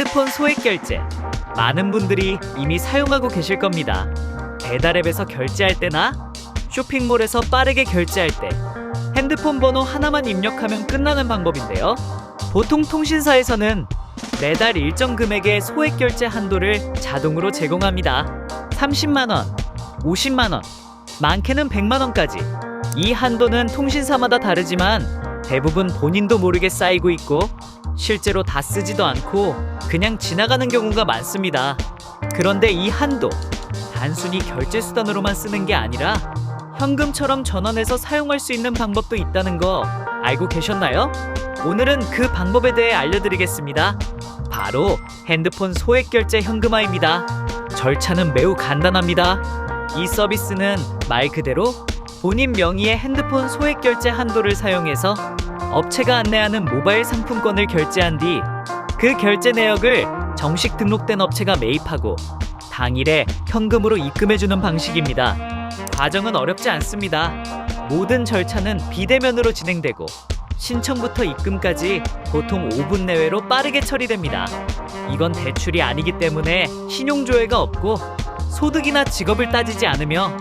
핸드폰 소액 결제. 많은 분들이 이미 사용하고 계실 겁니다. 배달앱에서 결제할 때나 쇼핑몰에서 빠르게 결제할 때 핸드폰 번호 하나만 입력하면 끝나는 방법인데요. 보통 통신사에서는 매달 일정 금액의 소액 결제 한도를 자동으로 제공합니다. 30만 원, 50만 원, 많게는 100만 원까지. 이 한도는 통신사마다 다르지만 대부분 본인도 모르게 쌓이고 있고 실제로 다 쓰지도 않고 그냥 지나가는 경우가 많습니다. 그런데 이 한도 단순히 결제 수단으로만 쓰는 게 아니라 현금처럼 전환해서 사용할 수 있는 방법도 있다는 거 알고 계셨나요? 오늘은 그 방법에 대해 알려드리겠습니다. 바로 핸드폰 소액 결제 현금화입니다. 절차는 매우 간단합니다. 이 서비스는 말 그대로 본인 명의의 핸드폰 소액 결제 한도를 사용해서 업체가 안내하는 모바일 상품권을 결제한 뒤 그 결제 내역을 정식 등록된 업체가 매입하고 당일에 현금으로 입금해주는 방식입니다. 과정은 어렵지 않습니다. 모든 절차는 비대면으로 진행되고 신청부터 입금까지 보통 5분 내외로 빠르게 처리됩니다. 이건 대출이 아니기 때문에 신용조회가 없고 소득이나 직업을 따지지 않으며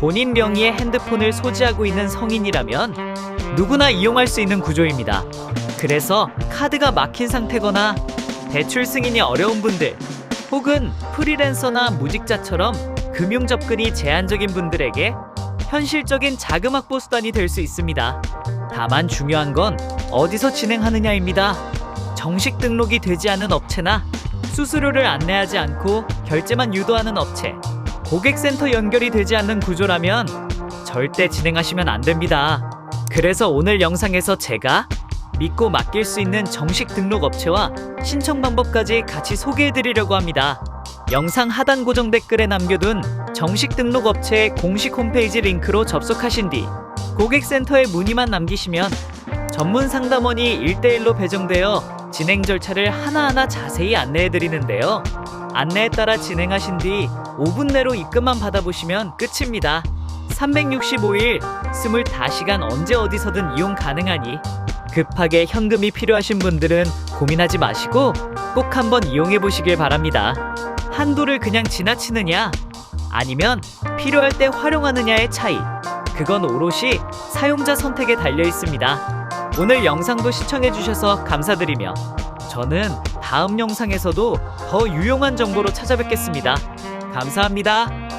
본인 명의의 핸드폰을 소지하고 있는 성인이라면 누구나 이용할 수 있는 구조입니다. 그래서 카드가 막힌 상태거나 대출 승인이 어려운 분들 혹은 프리랜서나 무직자처럼 금융 접근이 제한적인 분들에게 현실적인 자금 확보 수단이 될 수 있습니다. 다만 중요한 건 어디서 진행하느냐입니다. 정식 등록이 되지 않은 업체나 수수료를 안내하지 않고 결제만 유도하는 업체, 고객센터 연결이 되지 않는 구조라면 절대 진행하시면 안 됩니다. 그래서 오늘 영상에서 제가 믿고 맡길 수 있는 정식 등록 업체와 신청 방법까지 같이 소개해 드리려고 합니다. 영상 하단 고정 댓글에 남겨둔 정식 등록 업체의 공식 홈페이지 링크로 접속하신 뒤 고객센터에 문의만 남기시면 전문 상담원이 1대1로 배정되어 진행 절차를 하나하나 자세히 안내해 드리는데요. 안내에 따라 진행하신 뒤 5분 내로 입금만 받아보시면 끝입니다. 365일 24시간 언제 어디서든 이용 가능하니 급하게 현금이 필요하신 분들은 고민하지 마시고 꼭 한번 이용해 보시길 바랍니다. 한도를 그냥 지나치느냐 아니면 필요할 때 활용하느냐의 차이. 그건 오롯이 사용자 선택에 달려 있습니다. 오늘 영상도 시청해 주셔서 감사드리며 저는 다음 영상에서도 더 유용한 정보로 찾아뵙겠습니다. 감사합니다.